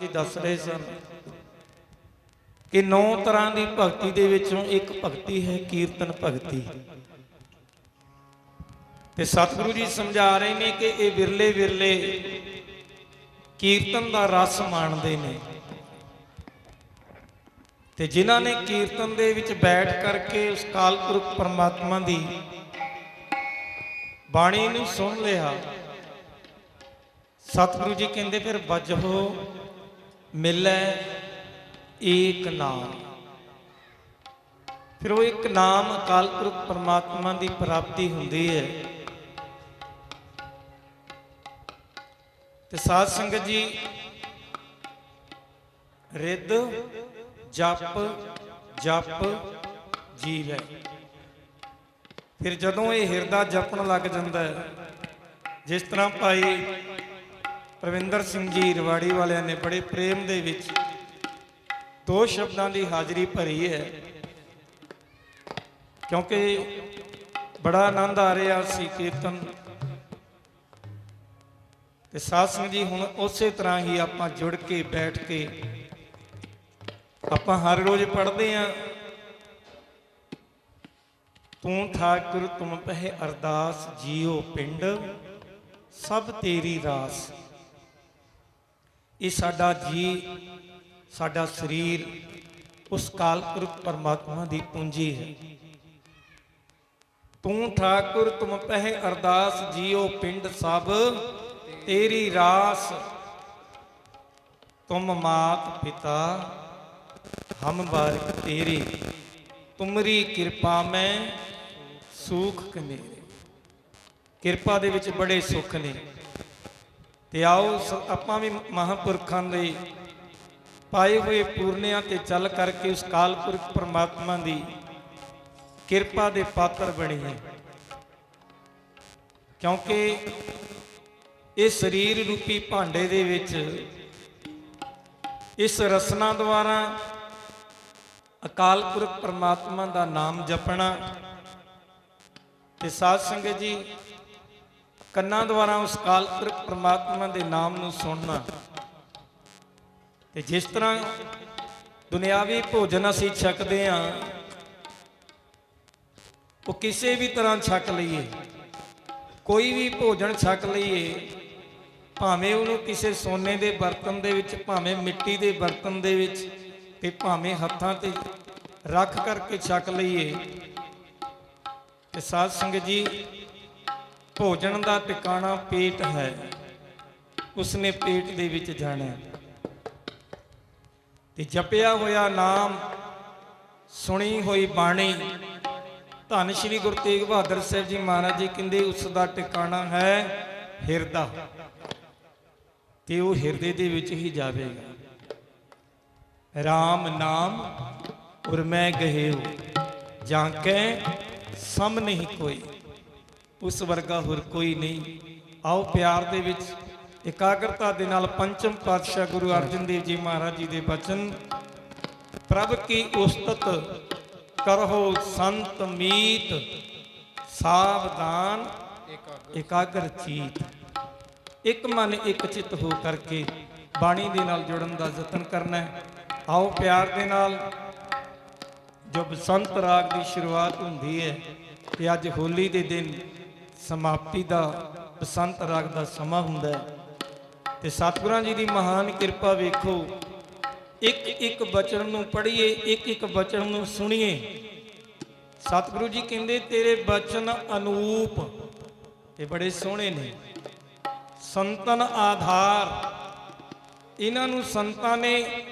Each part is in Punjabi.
ਜੀ ਦੱਸ ਰਹੇ ਸਨ ਕਿ ਨੌ ਤਰ੍ਹਾਂ ਦੀ ਭਗਤੀ ਦੇ ਵਿੱਚੋਂ ਇੱਕ ਭਗਤੀ ਹੈ ਕੀਰਤਨ ਭਗਤੀ। ਤੇ ਸਤਿਗੁਰੂ ਜੀ ਸਮਝਾ ਰਹੇ ਨੇ ਕਿ ਇਹ ਵਿਰਲੇ ਵਿਰਲੇ ਕੀਰਤਨ ਦਾ ਰਸ ਮਾਣਦੇ ਨੇ। ਤੇ ਜਿਨ੍ਹਾਂ ਨੇ ਕੀਰਤਨ ਦੇ ਵਿੱਚ ਬੈਠ ਕਰਕੇ ਉਸ ਕਾਲ ਪੁਰਖ ਪਰਮਾਤਮਾ ਦੀ ਬਾਣੀ ਨੂੰ ਸੁਣ ਲਿਆ, ਸਤਿਗੁਰੂ ਜੀ ਕਹਿੰਦੇ ਫਿਰ ਵਜਹੋ ਮਿਲੈ ਏਕ ਨਾਮ। ਫਿਰ ਉਹ ਇੱਕ ਨਾਮ ਅਕਾਲ ਪੁਰਖ ਪਰਮਾਤਮਾ ਦੀ ਪ੍ਰਾਪਤੀ ਹੁੰਦੀ ਹੈ। ਤੇ ਸਾਧ ਸੰਗਤ ਜੀ, ਰਿੱਧ ਜਪ ਜਪ ਜੀਵੈ। ਫਿਰ ਜਦੋਂ ਇਹ ਹਿਰਦਾ ਜਪਣ ਲੱਗ ਜਾਂਦਾ ਹੈ, ਜਿਸ ਤਰ੍ਹਾਂ ਭਾਈ ਪ੍ਰਵਿੰਦਰ ਸਿੰਘ ਜੀ ਰਵਾੜੀ ਵਾਲਿਆਂ ਨੇ ਬੜੇ ਪ੍ਰੇਮ ਦੇ ਵਿੱਚ ਦੋ ਸ਼ਬਦਾਂ ਦੀ ਹਾਜ਼ਰੀ ਭਰੀ ਹੈ। ਕਿਉਂਕਿ ਬੜਾ ਆਨੰਦ ਆ ਰਿਹਾ ਸੀ ਕੀਰਤਨ। ਤੇ ਸਾਧ ਸੰਗਤ ਜੀ ਹੁਣ ਉਸੇ ਤਰ੍ਹਾਂ ਹੀ ਆਪਾਂ ਜੁੜ ਕੇ, ਬੈਠ ਕੇ ਆਪਾਂ ਹਰ ਰੋਜ਼ ਪੜ੍ਹਦੇ ਆਂ ਤੂੰ ਠਾਕੁਰ ਤੁਮ ਪਹਿ ਅਰਦਾਸ ਜੀਓ ਪਿੰਡ, ਸਭ ਤੇਰੀ ਰਾਸ। ਇਹ ਸਾਡਾ ਜੀ, ਸਾਡਾ ਸਰੀਰ, ਉਸ ਕਾਲ ਪੁਰਖ ਪਰਮਾਤਮਾ ਦੀ ਪੂੰਜੀ ਹੈ। ਤੂੰ ਠਾਕੁਰ, ਤੁਮ ਪਹਿ ਅਰਦਾਸ ਜੀਓ ਪਿੰਡ ਸਭ, ਤੇਰੀ ਰਾਸ। ਤੁਮ ਮਾਤ ਪਿਤਾ, ਹਮ ਬਾਰਿਕ ਤੇਰੀ। ਤੁਮਰੀ ਕਿਰਪਾ ਮੈਂ, ਸੁਖ ਕਨੇਰੇ। ਕਿਰਪਾ ਦੇ ਵਿੱਚ ਬੜੇ ਸੁੱਖ ਨੇ। ਤੇ ਆਓ ਸ- ਆਪਾਂ ਵੀ ਮਹਾਂਪੁਰਖਾਂ ਦੇ ਪਾਏ ਹੋਏ ਪੂਰਨਿਆਂ ਤੇ ਚੱਲ ਕਰਕੇ ਉਸ ਕਾਲ ਪੁਰਖ ਪਰਮਾਤਮਾ ਦੀ ਕਿਰਪਾ ਦੇ ਪਾਤਰ ਬਣੀਏ। ਕਿਉਂਕਿ ਇਹ ਸਰੀਰ ਰੂਪੀ ਭਾਂਡੇ ਦੇ ਵਿੱਚ ਇਸ ਰਸਨਾ ਦੁਆਰਾ ਅਕਾਲ ਪੁਰਖ ਪਰਮਾਤਮਾ ਦਾ ਨਾਮ ਜਪਣਾ ਤੇ ਸਾਧ ਸੰਗਤ ਜੀ ਕੰਨਾਂ ਦੁਆਰਾ ਉਸ ਕਾਲ ਪੁਰਖ ਪਰਮਾਤਮਾ ਦੇ ਨਾਮ ਨੂੰ ਸੁਣਨਾ। ਤੇ ਜਿਸ ਤਰ੍ਹਾਂ ਦੁਨਿਆਵੀ ਭੋਜਨ ਅਸੀਂ ਛਕਦੇ ਆਂ, ਉਹ ਕਿਸੇ ਵੀ ਤਰ੍ਹਾਂ ਛਕ ਲਈਏ। ਕੋਈ ਵੀ ਭੋਜਨ ਛਕ ਲਈਏ, ਭਾਵੇਂ ਉਹਨੂੰ ਕਿਸੇ ਸੋਨੇ ਦੇ ਬਰਤਨ ਦੇ ਵਿੱਚ, ਭਾਵੇਂ ਮਿੱਟੀ ਦੇ ਬਰਤਨ ਦੇ ਵਿੱਚ, ਤੇ ਭਾਵੇਂ ਹੱਥਾਂ ਤੇ ਰੱਖ ਕਰਕੇ ਛਕ ਲਈਏ। ਤੇ ਸਾਧ ਸੰਗਤ ਜੀ, ਭੋਜਨ ਦਾ ਟਿਕਾਣਾ ਪੇਟ ਹੈ। ਉਸਨੇ ਪੇਟ ਦੇ ਵਿੱਚ ਜਾਣਾ ਤੇ ਜਪਿਆ ਹੋਇਆ ਨਾਮ, ਸੁਣੀ ਹੋਈ ਬਾਣੀ, ਧੰਨ ਸ਼੍ਰੀ ਗੁਰੂ ਤੇਗ ਬਹਾਦਰ ਸਾਹਿਬ ਜੀ ਮਹਾਰਾਜ ਜੀ ਕਹਿੰਦੇ, ਉਸ ਦਾ ਟਿਕਾਣਾ ਹੈ ਹਿਰਦਾ। ਤੇ ਉਹ ਹਿਰਦੇ ਦੇ ਵਿੱਚ ਹੀ ਜਾਵੇਗਾ। RAM ਨਾਮ ਉਰ ਮੈਂ ਗਹਿਓ ਜਾਂ ਕੈ ਸਮ ਨਹੀਂ ਕੋਈ। ਉਸ ਵਰਗਾ ਹੋਰ ਕੋਈ ਨਹੀਂ। ਆਓ ਪਿਆਰ ਦੇ ਵਿੱਚ ਇਕਾਗਰਤਾ ਦੇ ਨਾਲ ਪੰਚਮ ਪਾਤਸ਼ਾਹ ਗੁਰੂ ਅਰਜਨ ਦੇਵ ਜੀ ਮਹਾਰਾਜ ਜੀ ਦੇ ਬਚਨ, ਪ੍ਰਭ ਕੀ ਉਸਤਤ ਕਰਹੋ ਸੰਤ ਮੀਤ, ਸਾਵਧਾਨ ਇਕਾਗਰ ਚੀਤ। ਇੱਕ ਮਨ ਇੱਕ ਚਿੱਤ ਹੋ ਕਰਕੇ ਬਾਣੀ ਦੇ ਨਾਲ ਜੁੜਨ ਦਾ ਯਤਨ ਕਰਨਾ ਹੈ। ਆਓ ਪਿਆਰ ਦੇ ਨਾਲ ਜੋ ਬਸੰਤ ਰਾਗ ਦੀ ਸ਼ੁਰੂਆਤ ਹੁੰਦੀ ਹੈ ਤੇ ਅੱਜ ਹੋਲੀ ਦੇ ਦਿਨ ਸਮਾਪਤੀ ਦਾ ਬਸੰਤ ਰਾਗ ਦਾ ਸਮਾਂ ਹੁੰਦਾ ਹੈ। ਤੇ ਸਤਿਗੁਰਾਂ ਜੀ ਦੀ ਮਹਾਨ ਕਿਰਪਾ ਵੇਖੋ। ਇੱਕ ਇੱਕ ਬਚਨ ਨੂੰ ਪੜ੍ਹੀਏ, ਇੱਕ ਇੱਕ ਬਚਨ ਨੂੰ ਸੁਣੀਏ। ਸਤਿਗੁਰੂ ਜੀ ਕਹਿੰਦੇ, ਤੇਰੇ ਬਚਨ ਅਨੂਪ। ਤੇ ਬੜੇ ਸੋਹਣੇ ਨੇ। ਸੰਤਨ ਆਧਾਰ। ਇਹਨਾਂ ਨੂੰ ਸੰਤਾਂ ਨੇ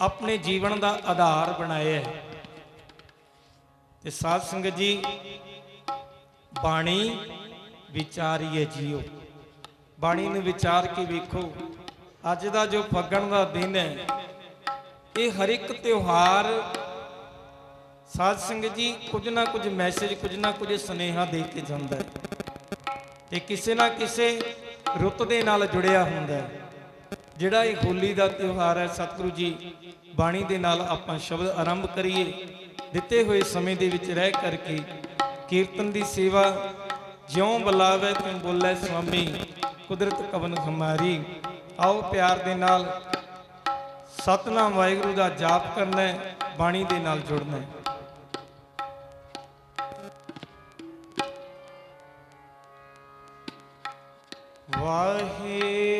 ਆਪਣੇ ਜੀਵਨ ਦਾ ਆਧਾਰ ਬਣਾਇਆ ਹੈ। ਤੇ ਸਾਧ ਸੰਗਤ ਜੀ, ਬਾਣੀ ਵਿਚਾਰੀਏ ਜੀਓ। ਬਾਣੀ ਨੂੰ ਵਿਚਾਰ ਕੇ ਵੇਖੋ, ਅੱਜ ਦਾ ਜੋ ਫੱਗਣ ਦਾ ਦਿਨ ਹੈ, ਇਹ ਹਰ ਇੱਕ ਤਿਉਹਾਰ ਸਾਧ ਸੰਗਤ ਜੀ ਕੁਝ ਨਾ ਕੁਝ ਮੈਸੇਜ ਕੁਝ ਨਾ ਕੁਝ ਸੁਨੇਹਾ ਦੇ ਕੇ ਜਾਂਦਾ ਹੈ ਤੇ ਕਿਸੇ ਨਾ ਕਿਸੇ ਰੁੱਤ ਦੇ ਨਾਲ ਜੁੜਿਆ ਹੁੰਦਾ ਹੈ। ਜਿਹੜਾ ਇਹ ਹੋਲੀ ਦਾ ਤਿਉਹਾਰ ਹੈ, ਸਤਿਗੁਰੂ ਜੀ ਬਾਣੀ ਦੇ ਨਾਲ ਆਪਾਂ ਸ਼ਬਦ ਆਰੰਭ ਕਰੀਏ, ਦਿੱਤੇ ਹੋਏ ਸਮੇਂ ਦੇ ਵਿੱਚ ਰਹਿ ਕਰਕੇ ਕੀਰਤਨ ਦੀ ਸੇਵਾ ਜਿਉਂ ਬੁਲਾਵੇ ਤਿਉਂ ਬੋਲੇ ਸੁਆਮੀ ਕੁਦਰਤ ਕਵਨ ਹਮਾਰੀ। ਆਓ ਪਿਆਰ ਦੇ ਨਾਲ ਸਤਨਾਮ ਵਾਹਿਗੁਰੂ ਦਾ ਜਾਪ ਕਰਨਾ ਹੈ, ਬਾਣੀ ਦੇ ਨਾਲ ਜੁੜਨਾ ਹੈ। ਵਾਹਿਗੁਰੂ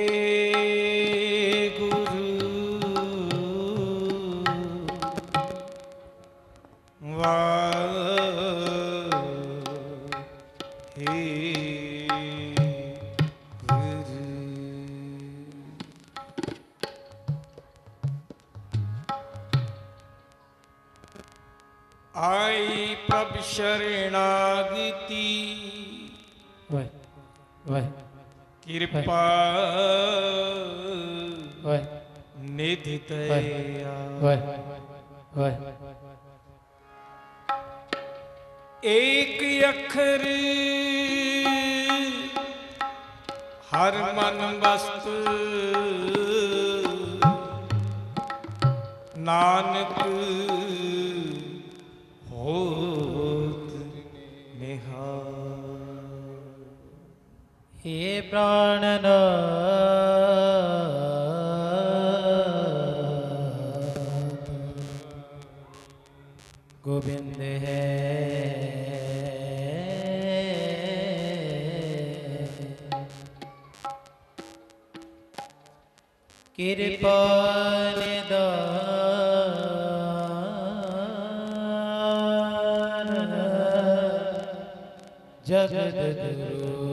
ਨਿਧਿ ਅੱਖਰ ਹਰ ਮਨ ਵਸਤ ਨਾਨਕ ਹੋਤ ਨਿਹਾਰ ਏ ਪ੍ਰਾਨਨ ਕਿਰਪਾਲ ਦਾਨ ਜਗਤ ਗੁਰੂ।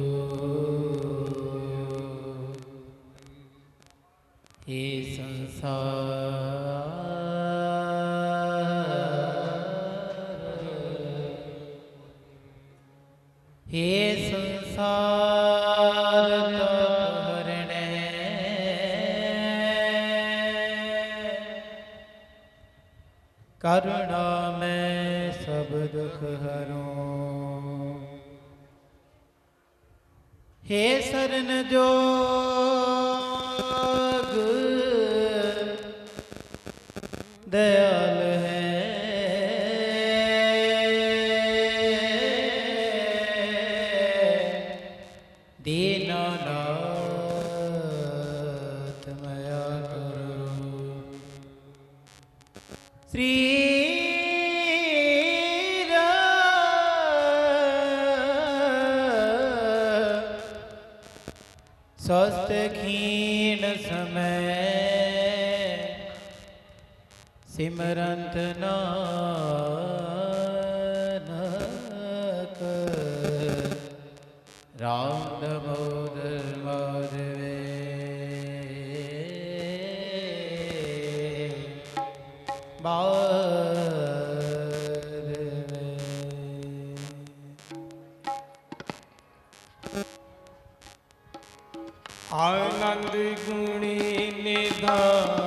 ਇਹ ਸੰਸਾਰ करुणा में सब दुख हरूं हे शरण जोग दयाल है दीनानाथ मया करो श्री ਸਸਤ ਖੀਨ ਸਮੈ ਸਿਮਰੰਤ ਨਾਨਕ ਰਾਮ ਦਮੋਦਰ ਮਾਦਵੇ। ਬਾ ਆਨੰਦ ਗੁਣੀ ਨਿਧਾਨ।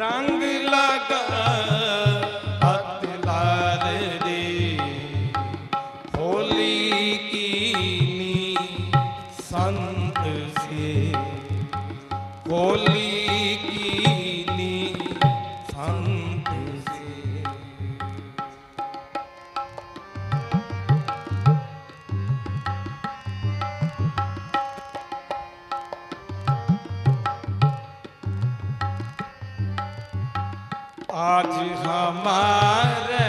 ਰੰਗ आज हमारे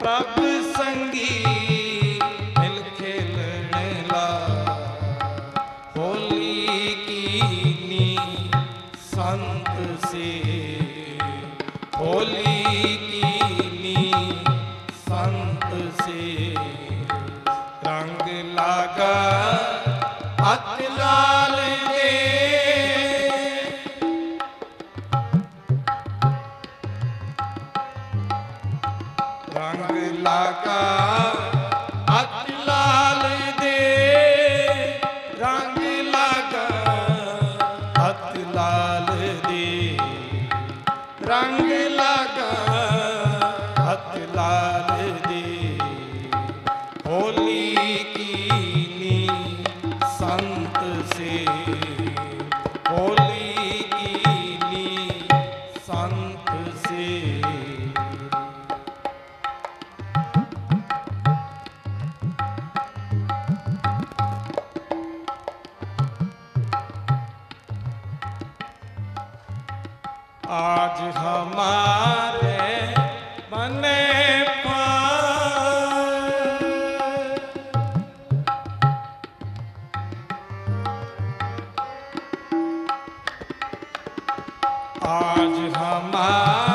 ਪ੍ਰਭ ਸੰਗੀ ਸੰਗ ਲਾਗਾ। आज हमारा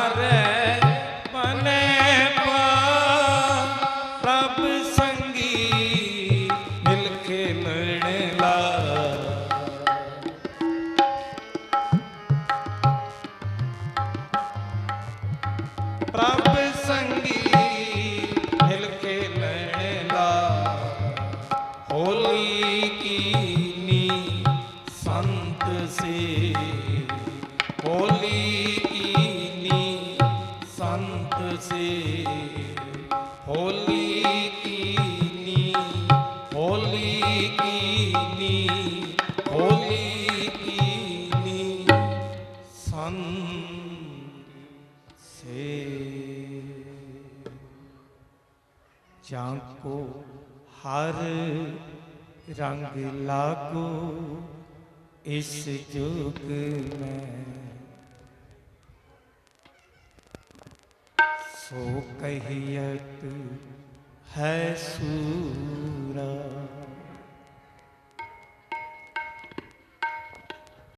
ਜਾਂ ਕੋ ਹਰ ਰੰਗ ਲਾਗੋ ਇਸ ਜੁਗ ਮੈਂ। ਸੋ ਕਹੀਤ ਹੈ ਸੂਰਾ